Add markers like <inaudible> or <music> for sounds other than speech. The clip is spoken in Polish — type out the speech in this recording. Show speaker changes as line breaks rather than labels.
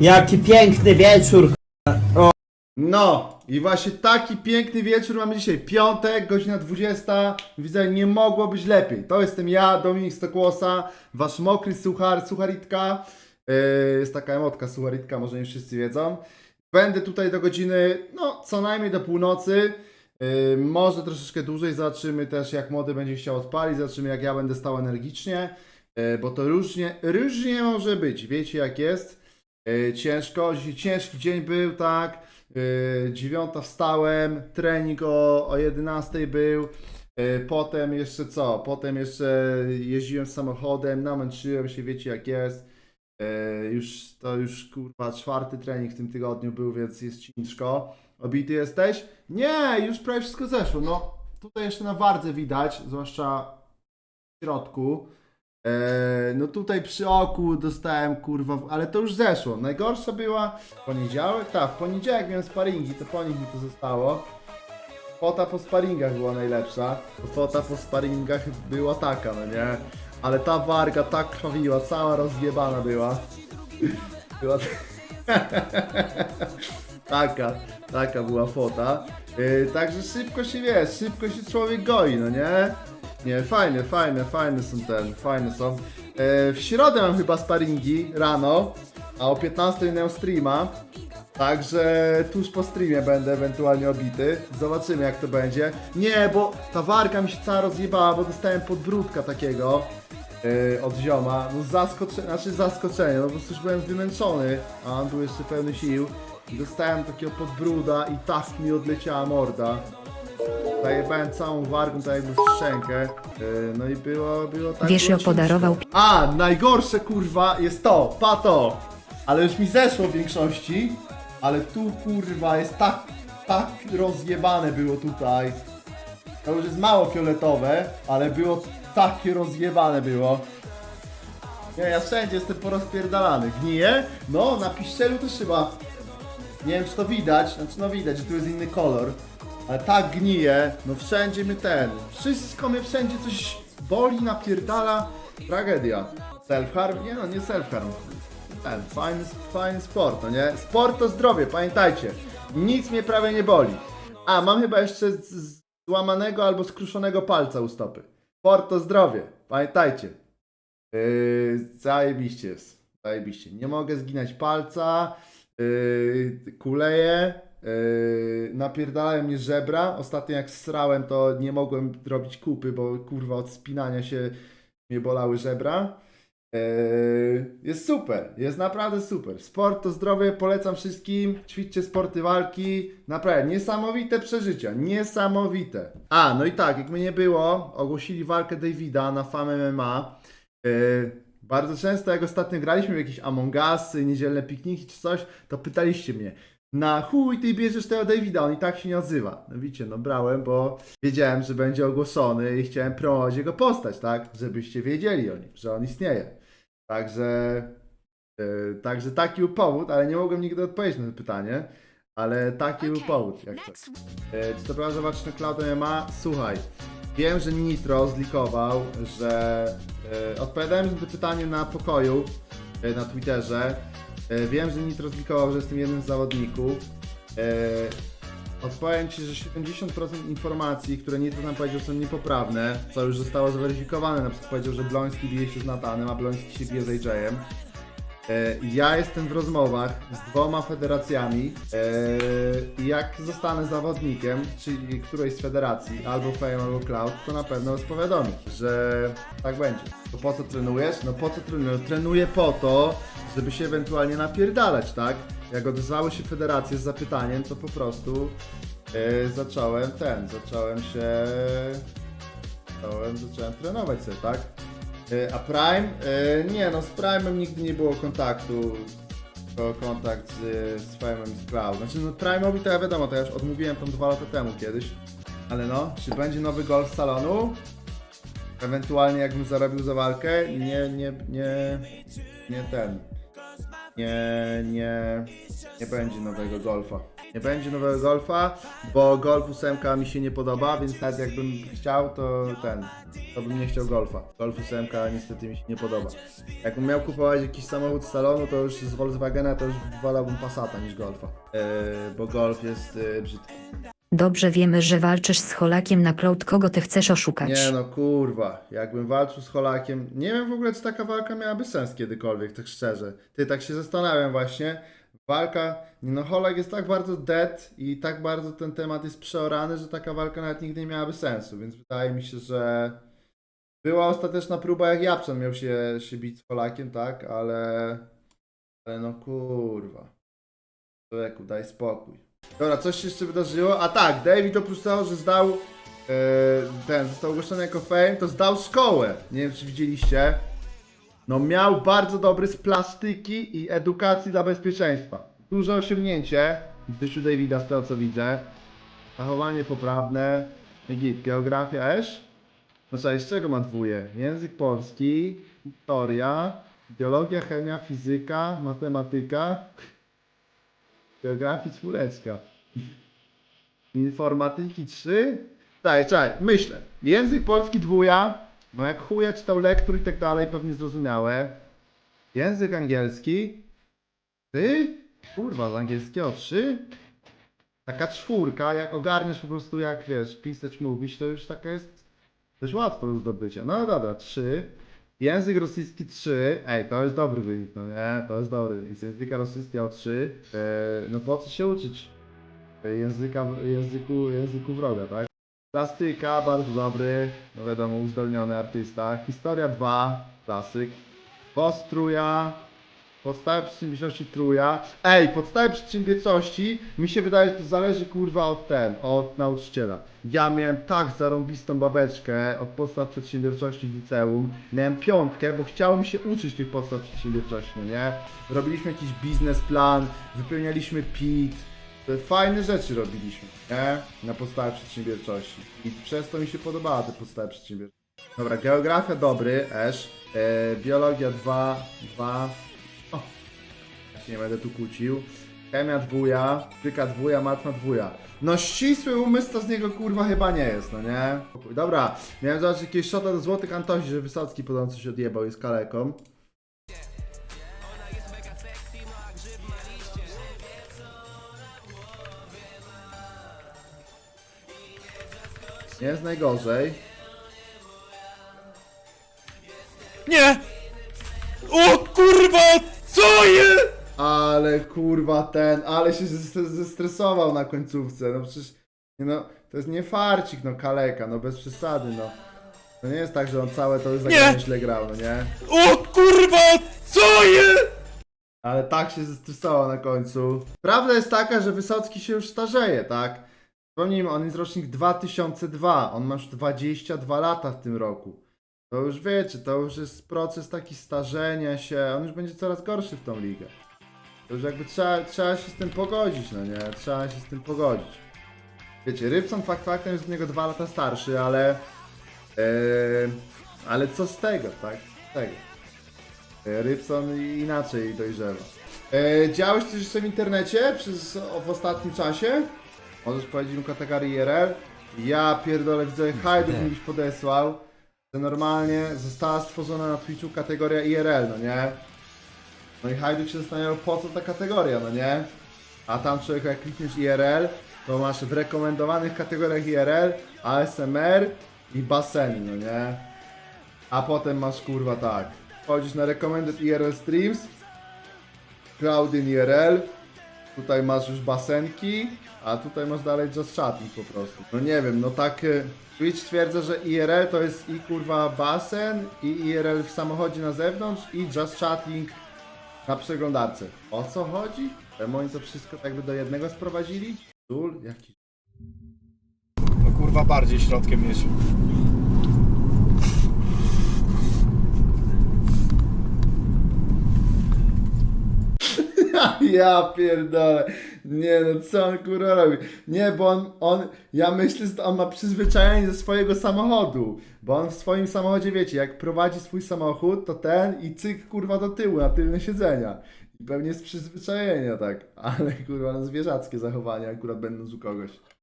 Jaki piękny wieczór.
No i właśnie taki piękny wieczór mamy dzisiaj. Piątek, godzina 20. Widzę, nie mogło być lepiej. To jestem ja, Dominik Stokłosa, wasz mokry suchar, sucharitka. Yy, jest taka emotka sucharitka, może nie wszyscy wiedzą. Będę tutaj do godziny, no co najmniej do północy. Yy, może troszeczkę dłużej, zobaczymy też jak młody będzie chciał odpalić, zobaczymy jak ja będę stał energicznie. Yy, bo to różnie, różnie może być, wiecie jak jest. Yy, ciężko, ciężki dzień był, tak. Yy, dziewiąta wstałem, trening o, o 11 był. Yy, potem jeszcze co? Potem jeszcze jeździłem samochodem, namęczyłem się, wiecie jak jest. Już to już kurwa czwarty trening w tym tygodniu był, więc jest ciężko. Obity jesteś? Nie, już prawie wszystko zeszło. No tutaj jeszcze na wardze widać, zwłaszcza w środku. Eee, no tutaj przy oku dostałem kurwa, ale to już zeszło. Najgorsza była w poniedziałek, tak, w poniedziałek miałem sparingi, to po nich mi to zostało. Fota po sparingach była najlepsza. Fota po sparingach była taka, no nie? Ale ta warga tak krwawiła, cała rozjebana była. <laughs> Była <laughs> taka, taka była fota. Yy, także szybko się wiesz, szybko się człowiek goi, no nie? Nie, fajne, fajne, fajne są ten, fajne są. E, w środę mam chyba sparingi rano, a o 15 miałem streama. Także tuż po streamie będę ewentualnie obity. Zobaczymy jak to będzie. Nie, bo ta warka mi się cała rozjebała, bo dostałem podbródka takiego e, od zioma. No zaskoczenie, znaczy zaskoczenie, no po prostu już byłem wymęczony, a on był jeszcze pełny sił. Dostałem takiego podbruda i tak mi odleciała morda. Zajebałem całą wargą tak jakby w szczękę. Yy, No i było, było tak.
Wiesz,
było
jo podarował
ciężko. A, najgorsze kurwa jest to, pato. Ale już mi zeszło w większości. Ale tu kurwa jest tak, tak rozjebane było tutaj. To już jest mało fioletowe, ale było takie rozjebane było. Nie, ja wszędzie jestem porozpierdalany. Gnije? No, na piszczelu też chyba nie wiem czy to widać, znaczy no widać, że tu jest inny kolor. Ale tak gnije, no wszędzie mnie ten. Wszystko mnie wszędzie coś boli, napierdala. Tragedia. Self-harm? Nie no, nie self-harm. Ten, fajny, fajny sport, no nie? Sport to zdrowie, pamiętajcie. Nic mnie prawie nie boli. A, mam chyba jeszcze złamanego albo skruszonego palca u stopy. Sport to zdrowie, pamiętajcie. Yy, zajebiście jest. Zajebiście. Nie mogę zginać palca. Yy, kuleje. Yy, napierdalałem mnie żebra. Ostatnio jak srałem, to nie mogłem robić kupy, bo kurwa od spinania się mnie bolały żebra. Yy, jest super, jest naprawdę super. Sport to zdrowie, polecam wszystkim. Ćwiczcie sporty walki. Naprawdę niesamowite przeżycia, niesamowite. A, no i tak, jak mnie nie było, ogłosili walkę Davida na Fam MMA. Yy, bardzo często, jak ostatnio graliśmy w jakieś Among Usy, niedzielne pikniki czy coś, to pytaliście mnie, na chuj ty bierzesz tego Davida, on i tak się nie odzywa. No widzicie, no brałem, bo wiedziałem, że będzie ogłoszony i chciałem promować jego postać, tak? Żebyście wiedzieli o nim, że on istnieje. Także, yy, także taki był powód, ale nie mogłem nigdy odpowiedzieć na to pytanie. Ale taki był powód, jak to. E, Czy to była zobaczyć na Cloud MMA? Słuchaj, wiem, że Nitro zlikował, że e, odpowiadałem na to pytanie na pokoju e, na Twitterze. E, wiem, że Nitro zlikował, że jestem jednym z zawodników. E, odpowiem Ci, że 70% informacji, które Nitro nam powiedział są niepoprawne, co już zostało zweryfikowane. Na przykład powiedział, że Bloński bije się z Natanem, a Bloński się bije z AJ-em. E, Ja jestem w rozmowach z dwoma federacjami e, jak zostanę zawodnikiem, czyli którejś z federacji, albo Fame, albo Cloud, to na pewno was powiadomię, że tak będzie. To po co trenujesz? No po co trenuję? Trenuję po to, żeby się ewentualnie napierdalać, tak? Jak odezwały się federacje z zapytaniem, to po prostu e, zacząłem ten, zacząłem się... Zacząłem, zacząłem trenować sobie, tak? E, A Prime? E, Nie no, z Prime'em nigdy nie było kontaktu. Kontakt z, z i z Cloud. Znaczy no Prime'owi to ja wiadomo, to ja już odmówiłem tam dwa lata temu kiedyś. Ale no, czy będzie nowy golf salonu? Ewentualnie jakbym zarobił za walkę? Nie, nie, nie, nie ten. Nie, nie, nie będzie nowego golfa. Nie będzie nowego Golfa, bo Golf 8 mi się nie podoba, więc nawet jakbym chciał, to ten, to bym nie chciał Golfa. Golf 8 niestety mi się nie podoba. Jakbym miał kupować jakiś samochód z salonu, to już z Volkswagena to już wolałbym Passata niż Golfa. Yy, bo Golf jest yy, brzydki.
Dobrze wiemy, że walczysz z Holakiem na cloud, kogo ty chcesz oszukać.
Nie no kurwa, jakbym walczył z Holakiem, nie wiem w ogóle czy taka walka miałaby sens kiedykolwiek, tak szczerze. Ty tak się zastanawiam właśnie. Walka, no Holak jest tak bardzo dead i tak bardzo ten temat jest przeorany, że taka walka nawet nigdy nie miałaby sensu, więc wydaje mi się, że była ostateczna próba jak Japczan miał się, się bić z Holakiem, tak, ale ale no kurwa. Człowieku, daj spokój. Dobra, coś się jeszcze wydarzyło. A tak, David oprócz tego, że zdał e, ten, został ogłoszony jako fame, to zdał szkołę. Nie wiem, czy widzieliście. No miał bardzo dobry z plastyki i edukacji dla bezpieczeństwa. Duże osiągnięcie życiu Davida z tego co widzę. Zachowanie poprawne. Git, geografia esz? No co, z czego ma dwóje? Język polski, historia, biologia, chemia, fizyka, matematyka, geografii czwóreczka. Informatyki 3? Tak, czekaj, myślę. Język polski dwuja, bo jak chuja czytał lektur i tak dalej, pewnie zrozumiałe. Język angielski? Ty? Kurwa, z angielskiego 3? Taka czwórka, jak ogarniesz po prostu jak wiesz, pisać, mówić, to już taka jest dość łatwo do zdobycia. No dobra, 3. Język rosyjski 3. Ej, to jest dobry wynik, no nie? To jest dobry. Języka rosyjskiego 3. E, no po co się uczyć? Języka, języku, języku wroga, tak? Plastyka, bardzo dobry. No wiadomo, uzdolniony artysta. Historia 2, klasyk. Postruja. Podstawy przedsiębiorczości truja. Ej, podstawy przedsiębiorczości mi się wydaje, że to zależy kurwa od ten, od nauczyciela. Ja miałem tak zarąbistą babeczkę od podstaw przedsiębiorczości w liceum. Miałem piątkę, bo chciało mi się uczyć tych podstaw przedsiębiorczości, no nie? Robiliśmy jakiś biznesplan, wypełnialiśmy PIT. Fajne rzeczy robiliśmy, nie? Na podstawie przedsiębiorczości. I przez to mi się podobała te podstawy przedsiębiorczości. Dobra, geografia dobry, Esz. E, biologia 2, 2. O, ja się nie będę tu kłócił. Chemia dwuja, fizyka dwuja, matma dwuja. No ścisły umysł to z niego kurwa chyba nie jest, no nie? Dobra, miałem zobaczyć jakieś shota do złotych Antosi, że Wysocki podobno coś odjebał, jest kaleką. Nie jest najgorzej.
Nie! O kurwa! Co jest?
Ale kurwa ten, ale się zes- zestresował na końcówce, no przecież, nie no, to jest nie farcik, no kaleka, no bez przesady, no. To nie jest tak, że on całe to już zagranie źle grał, no nie?
O kurwa! Co jest?
Ale tak się zestresował na końcu. Prawda jest taka, że Wysocki się już starzeje, tak? Przypomnijmy, on jest rocznik 2002, on ma już 22 lata w tym roku. To już wiecie, to już jest proces taki starzenia się, on już będzie coraz gorszy w tą ligę. To już jakby trzeba, trzeba się z tym pogodzić, no nie? Trzeba się z tym pogodzić. Wiecie, Rybson fakt faktem jest od niego 2 lata starszy, ale... Yy, ale co z tego, tak? Z tego? E, Rybson inaczej dojrzewa. E, działałeś coś jeszcze w internecie przez, w ostatnim czasie? Możesz powiedzieć mi kategorię IRL? Ja pierdolę, widzę, Hajduk mi gdzieś podesłał, że normalnie została stworzona na Twitchu kategoria IRL, no nie? No i Hajduk się zastanawiał, po co ta kategoria, no nie? A tam człowiek jak klikniesz IRL, to masz w rekomendowanych kategoriach IRL, ASMR i baseny, no nie? A potem masz kurwa tak. Wchodzisz na Recommended IRL Streams, Cloudin IRL, tutaj masz już basenki, a tutaj masz dalej just chatting po prostu. No nie wiem, no tak y, Twitch twierdza, że IRL to jest i kurwa basen, i IRL w samochodzie na zewnątrz, i just chatting na przeglądarce. O co chodzi? Czemu oni to wszystko tak by do jednego sprowadzili? Dul? Jaki
No kurwa bardziej środkiem niż. <laughs>
Ja pierdolę. Nie no, co on kurwa robi? Nie, bo on, on, ja myślę, że on ma przyzwyczajenie ze swojego samochodu. Bo on w swoim samochodzie, wiecie, jak prowadzi swój samochód, to ten i cyk kurwa do tyłu, na tylne siedzenia. I pewnie z przyzwyczajenia tak, ale kurwa no zwierzackie zachowania akurat będąc u kogoś.